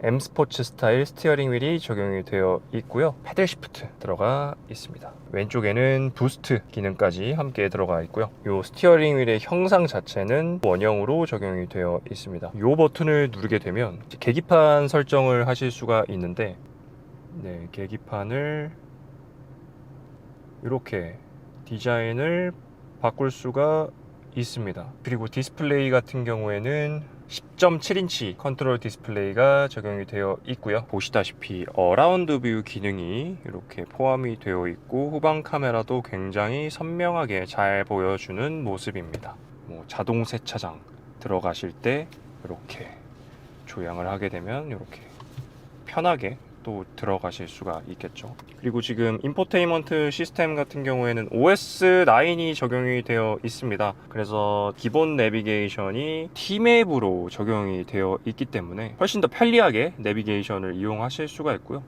M 스포츠 스타일 스티어링 휠이 적용이 되어 있고요. 패들 시프트 들어가 있습니다. 왼쪽에는 부스트 기능까지 함께 들어가 있고요. 이 스티어링 휠의 형상 자체는 원형으로 적용이 되어 있습니다. 이 버튼을 누르게 되면 계기판 설정을 하실 수가 있는데 네, 계기판을 이렇게 디자인을 바꿀 수가 있습니다. 그리고 디스플레이 같은 경우에는 10.7인치 컨트롤 디스플레이가 적용이 되어 있고요. 보시다시피 어라운드 뷰 기능이 이렇게 포함이 되어 있고 후방 카메라도 굉장히 선명하게 잘 보여주는 모습입니다. 뭐 자동 세차장 들어가실 때 이렇게 조향을 하게 되면 이렇게 편하게 또 들어가실 수가 있겠죠. 그리고 지금 인포테인먼트 시스템 같은 경우에는 OS9이 적용이 되어 있습니다. 그래서 기본 내비게이션이 T맵으로 적용이 되어 있기 때문에 훨씬 더 편리하게 내비게이션을 이용하실 수가 있고요.